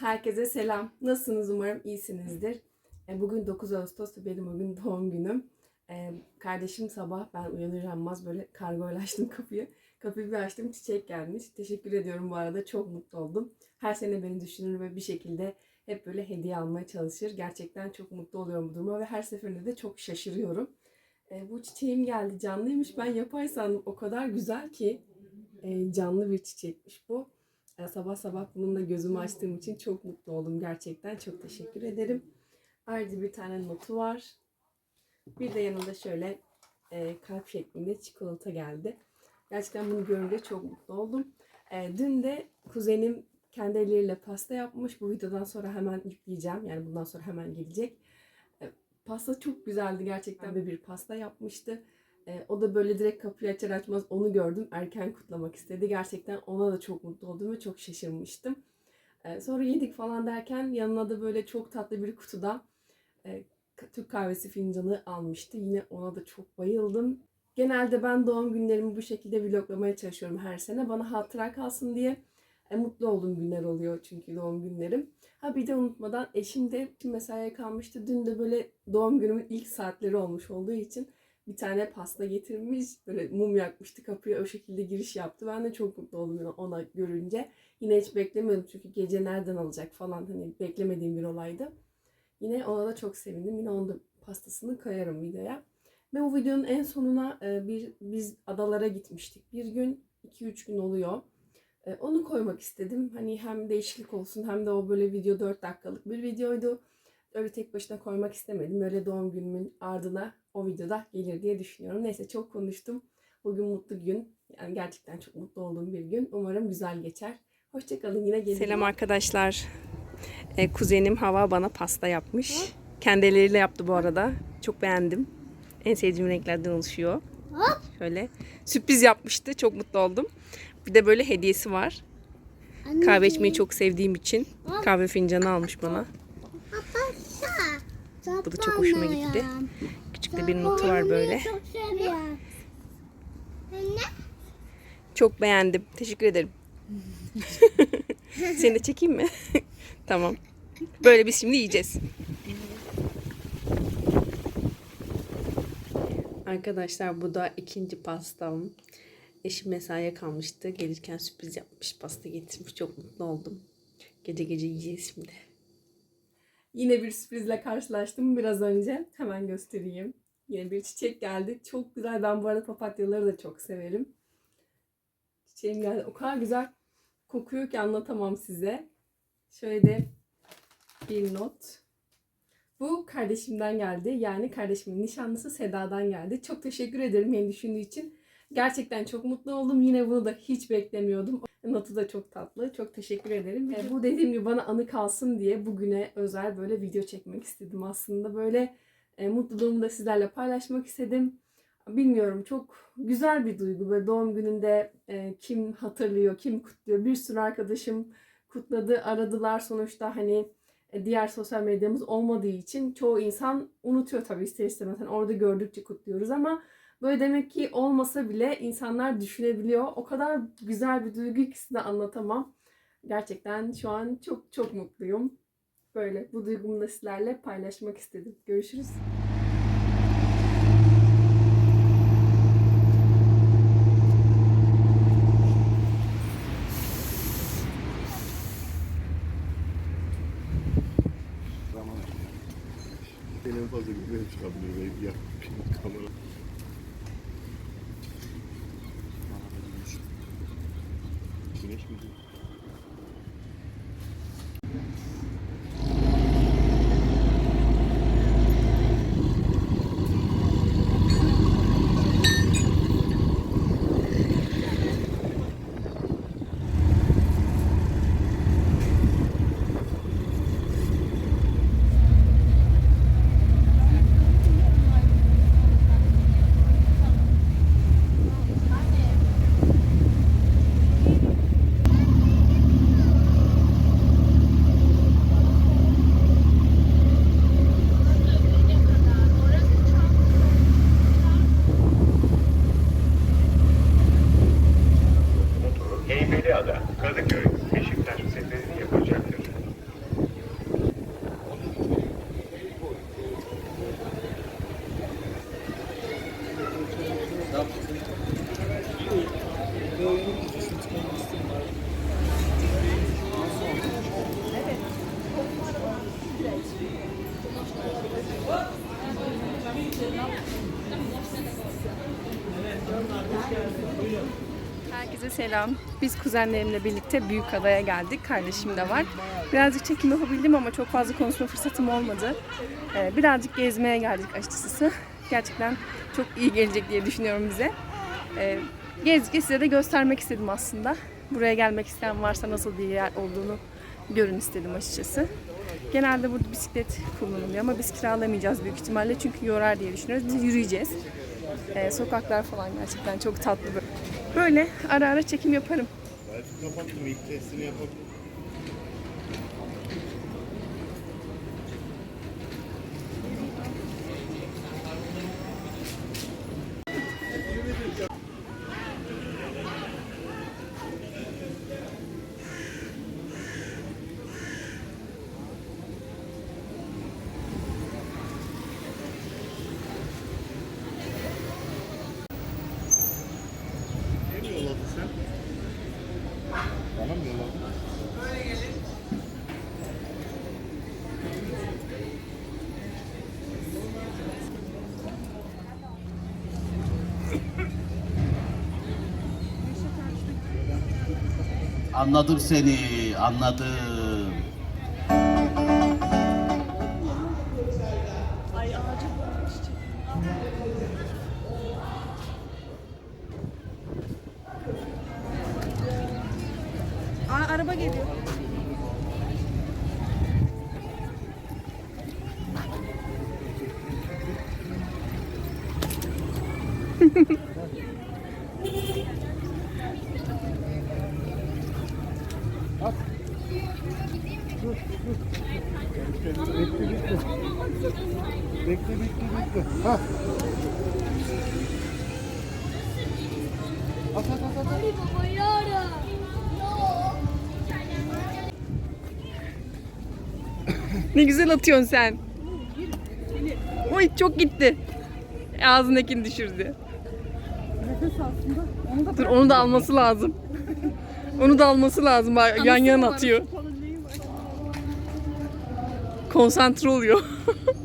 Herkese selam. Nasılsınız? Umarım iyisinizdir. E, Bugün 9 Ağustos ve benim bugün doğum günüm. E, Kardeşim sabah ben uyanır uyanmaz böyle kargoyla açtım kapıyı. Kapıyı bir açtım çiçek gelmiş. Teşekkür ediyorum bu arada. Çok mutlu oldum. Her sene beni düşünür ve bir şekilde hep böyle hediye almaya çalışır. Gerçekten çok mutlu oluyorum bu duruma ve her seferinde de çok şaşırıyorum. E, Bu çiçeğim geldi. Canlıymış. Ben yapay sandım. O kadar güzel ki canlı bir çiçekmiş bu. E, Sabah sabah bununla gözümü açtığım için çok mutlu oldum gerçekten. Çok teşekkür ederim. Ayrıca bir tane notu var. Bir de yanında şöyle e, kalp şeklinde çikolata geldi. Gerçekten bunu görünce çok mutlu oldum. E, dün de kuzenim kendi elleriyle pasta yapmış. Bu videodan sonra hemen yükleyeceğim. Yani bundan sonra hemen gelecek. E, pasta çok güzeldi gerçekten ve bir pasta yapmıştı. E, o da böyle direkt kapıyı açar açmaz onu gördüm. Erken kutlamak istedi. Gerçekten ona da çok mutlu oldum ve çok şaşırmıştım. E, sonra yedik falan derken yanına da böyle çok tatlı bir kutuda e, Türk kahvesi fincanı almıştı. Yine ona da çok bayıldım. Genelde ben doğum günlerimi bu şekilde vloglamaya çalışıyorum her sene. Bana hatıra kalsın diye e, mutlu olduğum günler oluyor çünkü doğum günlerim. Ha bir de unutmadan eşim de mesaiye kalmıştı. Dün de böyle doğum günümün ilk saatleri olmuş olduğu için bir tane pasta getirmiş. Böyle mum yakmıştı kapıya o şekilde giriş yaptı. Ben de çok mutlu oldum ona görünce. Yine hiç beklemiyordum çünkü gece nereden alacak falan hani beklemediğim bir olaydı. Yine ona da çok sevindim. Yine onun pastasını koyarım videoya. Ve bu videonun en sonuna e, bir biz adalara gitmiştik. Bir gün 2-3 gün oluyor. E, Onu koymak istedim. Hani hem değişiklik olsun hem de o böyle video 4 dakikalık bir videoydu. Öyle tek başına koymak istemedim. Öyle doğum günümün ardına o videoda gelir diye düşünüyorum. Neyse çok konuştum. Bugün mutlu gün. Yani gerçekten çok mutlu olduğum bir gün. Umarım güzel geçer. Hoşçakalın yine gelirim. Selam arkadaşlar. E, kuzenim Hava bana pasta yapmış. Kendi elleriyle yaptı bu arada. Çok beğendim. En sevdiğim renklerden oluşuyor. Şöyle sürpriz yapmıştı. Çok mutlu oldum. Bir de böyle hediyesi var. Kahve içmeyi çok sevdiğim için kahve fincanı almış bana. Bu da çok hoşuma gitti. Küçük de bir notu var böyle. Çok beğendim. Teşekkür ederim. Seni de çekeyim mi? tamam. Böyle biz şimdi yiyeceğiz. Arkadaşlar bu da ikinci pastam. Eşim mesaiye kalmıştı. Gelirken sürpriz yapmış. Pasta getirmiş. Çok mutlu oldum. Gece gece yiyeceğiz şimdi. Yine bir sürprizle karşılaştım biraz önce. Hemen göstereyim. Yine bir çiçek geldi. Çok güzel. Ben bu arada papatyaları da çok severim. Çiçeğim geldi. O kadar güzel kokuyor ki anlatamam size. Şöyle de bir not. Bu kardeşimden geldi. Yani kardeşimin nişanlısı Seda'dan geldi. Çok teşekkür ederim beni düşündüğü için. Gerçekten çok mutlu oldum. Yine bunu da hiç beklemiyordum. Notu da çok tatlı. Çok teşekkür ederim. E, bu dediğim gibi bana anı kalsın diye bugüne özel böyle video çekmek istedim aslında. Böyle e, mutluluğumu da sizlerle paylaşmak istedim. Bilmiyorum çok güzel bir duygu. Böyle doğum gününde e, kim hatırlıyor, kim kutluyor. Bir sürü arkadaşım kutladı, aradılar. Sonuçta hani e, diğer sosyal medyamız olmadığı için çoğu insan unutuyor tabii ister istemez. Hani orada gördükçe kutluyoruz ama böyle demek ki olmasa bile insanlar düşünebiliyor. O kadar güzel bir duygu ikisini de anlatamam. Gerçekten şu an çok çok mutluyum. Böyle bu duygumu da sizlerle paylaşmak istedim. Görüşürüz. Zaman Ben en fazla güzel çıkabiliyor ya. Kamera. Herkese selam. Biz kuzenlerimle birlikte büyük adaya geldik. Kardeşim de var. Birazcık çekim yapabildim ama çok fazla konuşma fırsatım olmadı. Ee, birazcık gezmeye geldik açıkçası. Gerçekten çok iyi gelecek diye düşünüyorum bize. Ee, Gezgi size de göstermek istedim aslında. Buraya gelmek isteyen varsa nasıl bir yer olduğunu görün istedim açıkçası. Genelde burada bisiklet kullanılıyor ama biz kiralamayacağız büyük ihtimalle çünkü yorar diye düşünüyoruz. Biz yürüyeceğiz. Ee, sokaklar falan gerçekten çok tatlı. Böyle ara ara çekim yaparım. Ben kapattım ilk testini yapalım. Anladım seni, anladım. Aa, araba geliyor. Bekle bekle bekle. Ha. At at at at. Ne güzel atıyorsun sen. Oy çok gitti. Ağzındakini düşürdü. Dur onu da alması lazım. Onu da alması lazım. Bak, yan yan atıyor. Konsantre oluyor.